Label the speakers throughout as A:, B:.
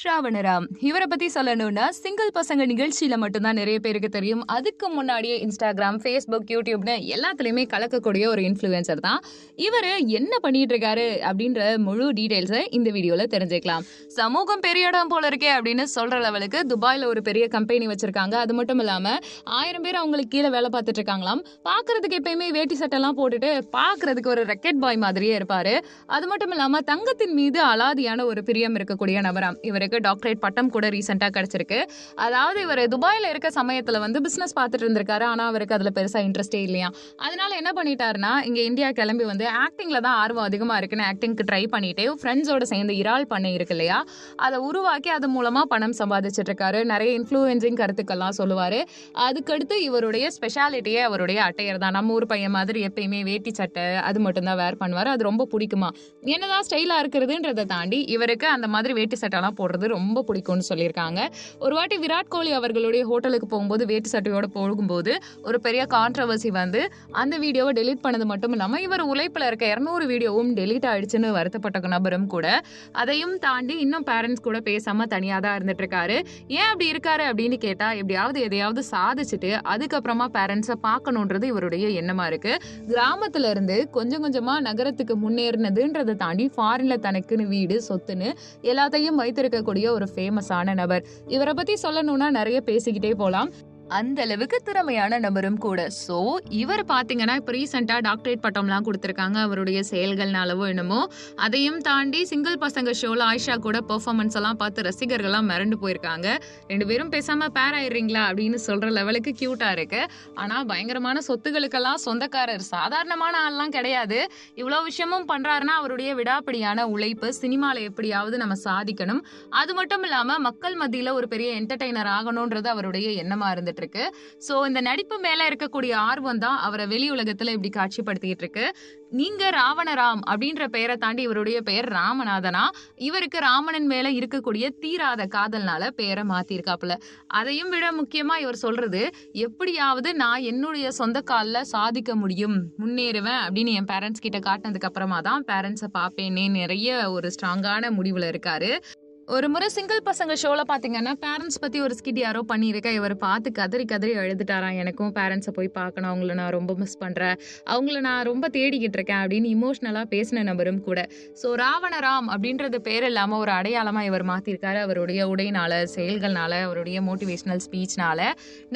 A: ஸ்ராவணராம் இவரை பத்தி சொல்லணும்னா சிங்கிள் பசங்க நிகழ்ச்சியில மட்டும்தான் நிறைய பேருக்கு தெரியும். அதுக்கு முன்னாடியே இன்ஸ்டாகிராம் ஃபேஸ்புக் யூடியூப்னு எல்லாத்துலயுமே கலக்கக்கூடிய ஒரு இன்ஃப்ளூயன்சர் தான். இவர் என்ன பண்ணிட்டு இருக்காரு அப்படின்ற முழு டீடைல்ஸை இந்த வீடியோல தெரிஞ்சுக்கலாம். சமூகம் பெரிய இடம் போல இருக்கே அப்படின்னு சொல்ற லெவலுக்கு துபாயில ஒரு பெரிய கம்பெனி வச்சிருக்காங்க. அது மட்டும் இல்லாம ஆயிரம் பேர் அவங்களுக்கு கீழே வேலை பார்த்துட்டு இருக்காங்களாம் பாக்குறதுக்கு எப்பயுமே வேட்டி சட்டெல்லாம் போட்டுட்டு பாக்குறதுக்கு ஒரு ரெக்கெட் பாய் மாதிரியே இருப்பாரு. அது மட்டும் இல்லாம தங்கத்தின் மீது அலாதியான ஒரு பிரியம் இருக்கக்கூடிய நபராம். இவருக்கு டாக்டரேட் பட்டம் கூட ரீசெண்டாக கிடச்சிருக்கு. அதாவது இவர் துபாயில் இருக்க சமயத்தில் வந்து பிஸ்னஸ் பார்த்துட்டு இருந்திருக்காரு. ஆனால் அவருக்கு அதில் பெருசாக இன்ட்ரெஸ்டே இல்லையா. அதனால என்ன பண்ணிட்டாருன்னா இங்கே இந்தியா கிளம்பி வந்து ஆக்டிங்கில் தான் ஆர்வம் அதிகமாக இருக்குன்னு ஆக்டிங்க்கு ட்ரை பண்ணிட்டு ஃப்ரெண்ட்ஸோட சேர்ந்து இறால் பண்ணை இருக்கு இல்லையா? அதை உருவாக்கி அது மூலமாக பணம் சம்பாதிச்சிட்டு இருக்காரு. நிறைய இன்ஃப்ளூயன்சிங் கருத்துக்கள்லாம் சொல்லுவார். அதுக்கடுத்து இவருடைய ஸ்பெஷாலிட்டியே அவருடைய அட்டையர் தான். நம்ம ஊர் பையன் மாதிரி எப்பயுமே வேட்டி சட்டை அது மட்டும்தான் வேர் பண்ணுவார். அது ரொம்ப பிடிக்குமா? என்னதான் ஸ்டைலாக இருக்கிறதுன்றதை தாண்டி இவருக்கு அந்த மாதிரி வேட்டி சட்டைலாம் போடுறது ரொம்ப பிடிக்கும்னு சொல்லியிருக்காங்க. ஒரு வாட்டி விராட் கோலி அவர்களுடைய ஹோட்டலுக்கு போகும்போது வேட்டு சட்டையோட போகும்போது ஒரு பெரிய கான்ட்ரவர்சி வந்து அந்த வீடியோவை டெலீட் பண்ணது மட்டும் இல்லாமல் இவர் உழைப்பில் இருக்க இரநூறு வீடியோவும் டெலீட் ஆயிடுச்சுன்னு வருத்தப்பட்ட நபரும் கூட அதையும் தாண்டி இன்னும் பேரண்ட்ஸ் கூட பேசாமல் தனியாக தான் இருந்துட்டு இருக்காரு ஏன் அப்படி இருக்காரு அப்படின்னு கேட்டால் எப்படியாவது எதையாவது சாதிச்சுட்டு அதுக்கப்புறமா பேரண்ட்ஸை பார்க்கணுன்றது இவருடைய எண்ணமாக இருக்குது கிராமத்தில் இருந்து கொஞ்சம் கொஞ்சமாக நகரத்துக்கு முன்னேறினதுன்றதை தாண்டி ஃபாரினில் தனக்குன்னு வீடு சொத்துன்னு எல்லாத்தையும் வைத்திருக்க இருக்கக்கூடிய ஒரு ஃபேமஸான நபர். இவரை பத்தி சொல்லணும்னா நிறைய பேசிக்கிட்டே போலாம். அந்த அளவுக்கு திறமையான நபரும் கூட. ஸோ இவர் பார்த்தீங்கன்னா இப்போ ரீசெண்டாக டாக்டரேட் பட்டம்லாம் கொடுத்துருக்காங்க. அவருடைய செயல்கள்னாலவோ என்னமோ அதையும் தாண்டி சிங்கிள் பசங்க ஷோவில் ஆயிஷா கூட பெர்ஃபார்மன்ஸ் எல்லாம் பார்த்து ரசிகர்கள்லாம் மிரண்டு போயிருக்காங்க. ரெண்டு பேரும் பேசாமல் பேர் ஆயிடுறீங்களா அப்படின்னு சொல்கிற லெவலுக்கு க்யூட்டாக இருக்கு. ஆனால் பயங்கரமான சொத்துகளுக்கெல்லாம் சொந்தக்காரர் சாதாரணமான ஆள்லாம் கிடையாது. இவ்வளோ விஷயமும் பண்ணுறாருன்னா அவருடைய விடாப்பிடியான உழைப்பு சினிமாவில் எப்படியாவது நம்ம சாதிக்கணும். அது மட்டும் இல்லாமல் மக்கள் மத்தியில் ஒரு பெரிய என்டர்டெய்னர் ஆகணுன்றது அவருடைய எண்ணமாக இருந்துட்டு இருக்கு. ஸோ இந்த நடிப்பு மேல இருக்கக்கூடிய ஆர்வம் தான் அவரை வெளி உலகத்துல இப்படி காட்சிப்படுத்திக்கிட்டு இருக்கு. நீங்க ராவணராம் அப்படின்ற பெயரை தாண்டி இவருடைய பெயர் ராமநாதனா? இவருக்கு ராமனின் மேல இருக்கக்கூடிய தீராத காதல்னால பெயரை மாத்திருக்காப்புல. அதையும் விட முக்கியமா இவர் சொல்றது எப்படியாவது நான் என்னுடைய சொந்த காலில் சாதிக்க முடியும் முன்னேறுவேன் அப்படின்னு என் பேரண்ட்ஸ் கிட்ட காட்டினதுக்கு அப்புறமா தான் பேரண்ட்ஸை பார்ப்பேனே நிறைய ஒரு ஸ்ட்ராங்கான முடிவுல இருக்காரு. ஒரு முறை சிங்கிள் பசங்க ஷோவில் பார்த்தீங்கன்னா பேரண்ட்ஸ் பற்றி ஒரு ஸ்கிட் யாரோ பண்ணியிருக்கா இவர் பார்த்து கதறி கதறி அழுதுட்டாராம் எனக்கும் பேரண்ட்ஸை போய் பார்க்கணும் அவங்கள நான் ரொம்ப மிஸ் பண்ணுறேன் அவங்கள நான் ரொம்ப தேடிக்கிட்டு இருக்கேன் அப்படின்னு இமோஷ்னலாக பேசின நபரும் கூட. ஸோ ராவணராம் அப்படின்றது பேர் இல்லாமல் ஒரு அடையாளமாக இவர் மாற்றிருக்காரு அவருடைய உடையினால செயல்கள்னால அவருடைய மோட்டிவேஷ்னல் ஸ்பீச்னால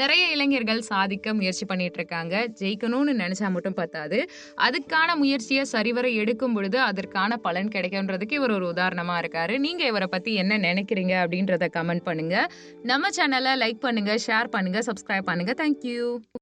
A: நிறைய இளைஞர்கள் சாதிக்க முயற்சி பண்ணிட்டு இருக்காங்க. ஜெயிக்கணும்னு நினச்சா மட்டும் பத்தாது. அதுக்கான முயற்சியை சரிவர எடுக்கும் பொழுது அதற்கான பலன் கிடைக்கும்ன்றதுக்கு இவர் ஒரு உதாரணமாக இருக்காரு. நீங்கள் இவரை பற்றி என்ன நினைக்கிறீங்க அப்படின்றத கமெண்ட் பண்ணுங்க. நம்ம சேனலை லைக் பண்ணுங்க ஷேர் பண்ணுங்க சப்ஸ்கிரைப் பண்ணுங்க. தேங்க்யூ